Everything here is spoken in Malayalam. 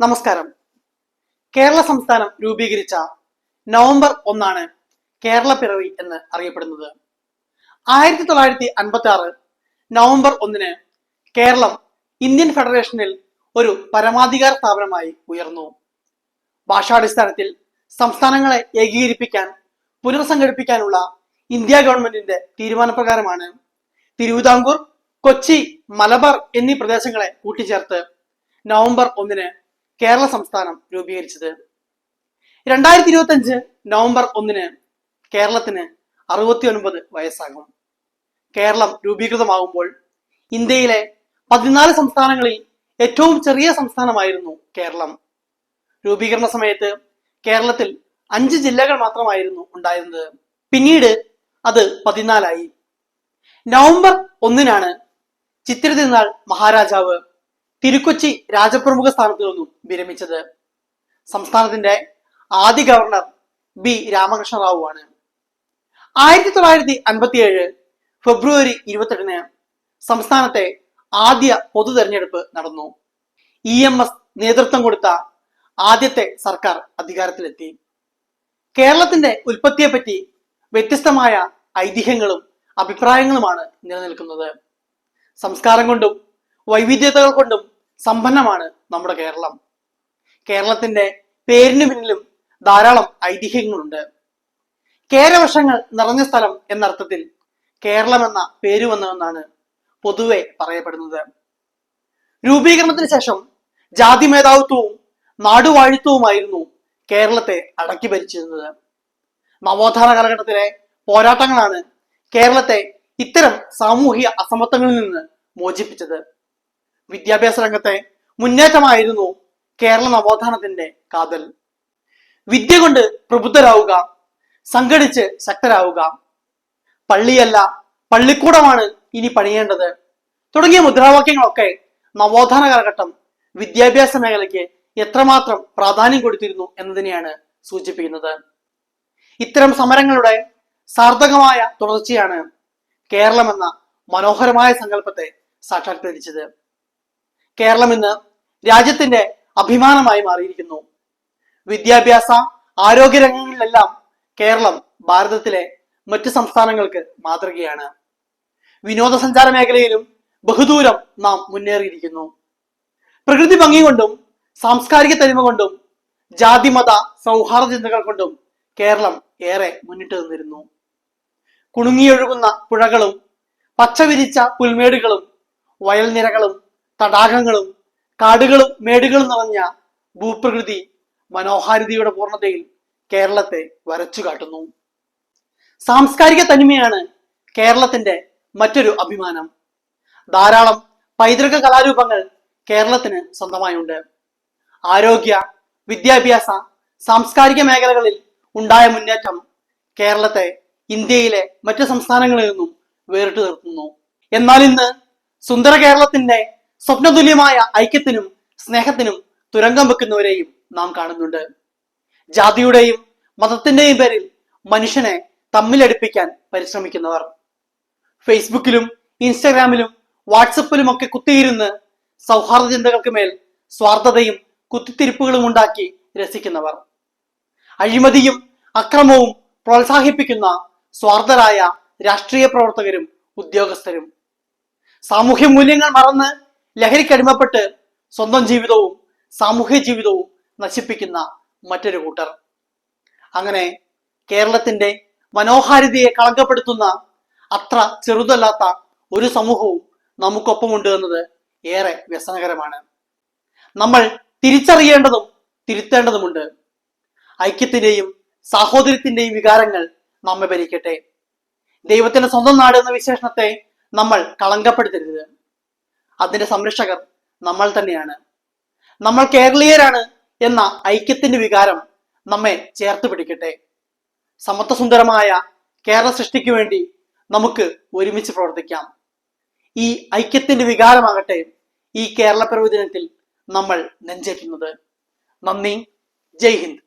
നമസ്കാരം. കേരള സംസ്ഥാനം രൂപീകരിച്ച നവംബർ ഒന്നാണ് കേരള പിറവി എന്ന് അറിയപ്പെടുന്നത്. ആയിരത്തി തൊള്ളായിരത്തി അൻപത്തി ആറ് നവംബർ ഒന്നിന് കേരളം ഇന്ത്യൻ ഫെഡറേഷനിൽ ഒരു പരമാധികാര സ്ഥാപനമായി ഉയർന്നു. ഭാഷാടിസ്ഥാനത്തിൽ സംസ്ഥാനങ്ങളെ ഏകീകരിപ്പിക്കാൻ പുനർസംഘടിപ്പിക്കാനുള്ള ഇന്ത്യ ഗവൺമെന്റിന്റെ തീരുമാനപ്രകാരമാണ് തിരുവിതാംകൂർ കൊച്ചി മലബാർ എന്നീ പ്രദേശങ്ങളെ കൂട്ടിച്ചേർത്ത് നവംബർ ഒന്നിന് കേരള സംസ്ഥാനം രൂപീകരിച്ചത്. രണ്ടായിരത്തി ഇരുപത്തി അഞ്ച് നവംബർ ഒന്നിന് കേരളത്തിന് അറുപത്തി ഒൻപത് വയസ്സാകും. കേരളം രൂപീകൃതമാകുമ്പോൾ ഇന്ത്യയിലെ പതിനാല് സംസ്ഥാനങ്ങളിൽ ഏറ്റവും ചെറിയ സംസ്ഥാനമായിരുന്നു കേരളം. രൂപീകരണ സമയത്ത് കേരളത്തിൽ അഞ്ച് ജില്ലകൾ മാത്രമായിരുന്നു ഉണ്ടായിരുന്നത്. പിന്നീട് അത് പതിനാലായി. നവംബർ ഒന്നിനാണ് ചിത്തിര തിരുനാൾ മഹാരാജാവ് തിരുക്കൊച്ചി രാജപ്രമുഖ സ്ഥാനത്തു നിന്നും വിരമിച്ചത് സംസ്ഥാനത്തിന്റെ ആദ്യ ഗവർണർ ബി രാമകൃഷ്ണ റാവു ആണ്. ആയിരത്തി തൊള്ളായിരത്തി അൻപത്തിയേഴ് ഫെബ്രുവരി ഇരുപത്തെട്ടിന് സംസ്ഥാനത്തെ ആദ്യ പൊതു തെരഞ്ഞെടുപ്പ് നടന്നു. ഇ എം എസ് നേതൃത്വം കൊടുത്ത ആദ്യത്തെ സർക്കാർ അധികാരത്തിലെത്തി. കേരളത്തിന്റെ ഉൽപ്പത്തിയെപ്പറ്റി വ്യത്യസ്തമായ ഐതിഹ്യങ്ങളും അഭിപ്രായങ്ങളുമാണ് നിലനിൽക്കുന്നത്. സംസ്കാരം കൊണ്ടും വൈവിധ്യതകൾ കൊണ്ടും സമ്പന്നമാണ് നമ്മുടെ കേരളം. കേരളത്തിന്റെ പേരിന് പിന്നിലും ധാരാളം ഐതിഹ്യങ്ങളുണ്ട്. കേരവശങ്ങൾ നിറഞ്ഞ സ്ഥലം എന്നർത്ഥത്തിൽ കേരളം എന്ന പേര് വന്നതെന്നാണ് പൊതുവെ പറയപ്പെടുന്നത്. രൂപീകരണത്തിന് ശേഷം ജാതി മേധാവിത്വവും നാടുവാഴിത്വവുമായിരുന്നു കേരളത്തെ അടക്കി ഭരിച്ചിരുന്നത്. നവോത്ഥാന കാലഘട്ടത്തിലെ പോരാട്ടങ്ങളാണ് കേരളത്തെ ഇത്തരം സാമൂഹിക അസമത്വങ്ങളിൽ നിന്ന് മോചിപ്പിച്ചത്. വിദ്യാഭ്യാസ രംഗത്തെ മുന്നേറ്റമായിരുന്നു കേരള നവോത്ഥാനത്തിന്റെ കാതൽ. വിദ്യ കൊണ്ട് പ്രബുദ്ധരാവുക സംഘടിച്ച് ശക്തരാവുക. പള്ളിയല്ല പള്ളിക്കൂടമാണ് ഇനി പണിയേണ്ടത്. തുടങ്ങിയ മുദ്രാവാക്യങ്ങളൊക്കെ നവോത്ഥാന കാലഘട്ടം വിദ്യാഭ്യാസ മേഖലയ്ക്ക് എത്രമാത്രം പ്രാധാന്യം കൊടുത്തിരുന്നു എന്നതിനെയാണ് സൂചിപ്പിക്കുന്നത്. ഇത്തരം സമരങ്ങളുടെ സാർത്ഥകമായ തുടർച്ചയാണ് കേരളം എന്ന മനോഹരമായ സങ്കല്പത്തെ സാക്ഷാത്കരിച്ചത്. കേരളം ഇന്ന് രാജ്യത്തിന്റെ അഭിമാനമായി മാറിയിരിക്കുന്നു. വിദ്യാഭ്യാസ ആരോഗ്യ രംഗങ്ങളിലെല്ലാം കേരളം ഭാരതത്തിലെ മറ്റ് സംസ്ഥാനങ്ങൾക്ക് മാതൃകയാണ്. വിനോദസഞ്ചാര മേഖലയിലും ബഹുദൂരം നാം മുന്നേറിയിരിക്കുന്നു. പ്രകൃതി ഭംഗി കൊണ്ടും സാംസ്കാരിക തനിമ കൊണ്ടും ജാതിമത സൗഹാർദ്ദ ചിന്തകൾ കൊണ്ടും കേരളം ഏറെ മുന്നിട്ട് നിന്നിരുന്നു. കുണുങ്ങിയൊഴുകുന്ന പുഴകളും പച്ചവിരിച്ച പുൽമേടുകളും വയൽനിരകളും തടാകങ്ങളും കാടുകളും മേടുകളും നിറഞ്ഞ ഭൂപ്രകൃതി മനോഹാരിതയുടെ പൂർണതയിൽ കേരളത്തെ വരച്ചു കാട്ടുന്നു. സാംസ്കാരിക തനിമയാണ് കേരളത്തിന്റെ മറ്റൊരു അഭിമാനം. ധാരാളം പൈതൃക കലാരൂപങ്ങൾ കേരളത്തിന് സ്വന്തമായുണ്ട്. ആരോഗ്യ വിദ്യാഭ്യാസ സാംസ്കാരിക മേഖലകളിൽ ഉണ്ടായ മുന്നേറ്റം കേരളത്തെ ഇന്ത്യയിലെ മറ്റ് സംസ്ഥാനങ്ങളിൽ നിന്നും വേറിട്ട് നിർത്തുന്നു എന്നാൽ ഇന്ന് സുന്ദര കേരളത്തിന്റെ സ്വപ്നതുല്യമായ ഐക്യത്തിനും സ്നേഹത്തിനും തുരങ്കം വെക്കുന്നവരെയും നാം കാണുന്നുണ്ട്. ജാതിയുടെയും മതത്തിന്റെയും പേരിൽ മനുഷ്യനെ തമ്മിലടുപ്പിക്കാൻ പരിശ്രമിക്കുന്നവർ. ഫേസ്ബുക്കിലും ഇൻസ്റ്റാഗ്രാമിലും വാട്സപ്പിലും ഒക്കെ കുത്തിയിരുന്ന് സൗഹാർദ്ദ ചിന്തകൾക്ക് മേൽ സ്വാർത്ഥതയും കുത്തിത്തിരിപ്പുകളും ഉണ്ടാക്കി രസിക്കുന്നവർ. അഴിമതിയും അക്രമവും പ്രോത്സാഹിപ്പിക്കുന്ന സ്വാർത്ഥരായ രാഷ്ട്രീയ പ്രവർത്തകരും ഉദ്യോഗസ്ഥരും. സാമൂഹ്യ മൂല്യങ്ങൾ മറന്ന് ലഹരിക്കടിമപ്പെട്ട് സ്വന്തം ജീവിതവും സാമൂഹ്യ ജീവിതവും നശിപ്പിക്കുന്ന മറ്റൊരു കൂട്ടർ. അങ്ങനെ കേരളത്തിന്റെ മനോഹാരിതയെ കളങ്കപ്പെടുത്തുന്ന അത്ര ചെറുതല്ലാത്ത ഒരു സമൂഹവും നമുക്കൊപ്പമുണ്ട് എന്നത് ഏറെ വ്യസനകരമാണ്. നമ്മൾ തിരിച്ചറിയേണ്ടതും തിരുത്തേണ്ടതുമുണ്ട്. ഐക്യത്തിന്റെയും സാഹോദര്യത്തിന്റെയും വികാരങ്ങൾ നമ്മെ ഭരിക്കട്ടെ. ദൈവത്തിന്റെ സ്വന്തം നാട് എന്ന വിശേഷണത്തെ നമ്മൾ കളങ്കപ്പെടുത്തരുത്. അതിന്റെ സംരക്ഷകർ നമ്മൾ തന്നെയാണ്. നമ്മൾ കേരളീയരാണ് എന്ന ഐക്യത്തിന്റെ വികാരം നമ്മെ ചേർത്ത് പിടിക്കട്ടെ. സമത്വസുന്ദരമായ കേരള സൃഷ്ടിക്ക് വേണ്ടി നമുക്ക് ഒരുമിച്ച് പ്രവർത്തിക്കാം. ഈ ഐക്യത്തിന്റെ വികാരമാകട്ടെ ഈ കേരള പ്രവചനത്തിൽ നമ്മൾ നെഞ്ചേറ്റുന്നത്. നന്ദി. ജയ് ഹിന്ദ്.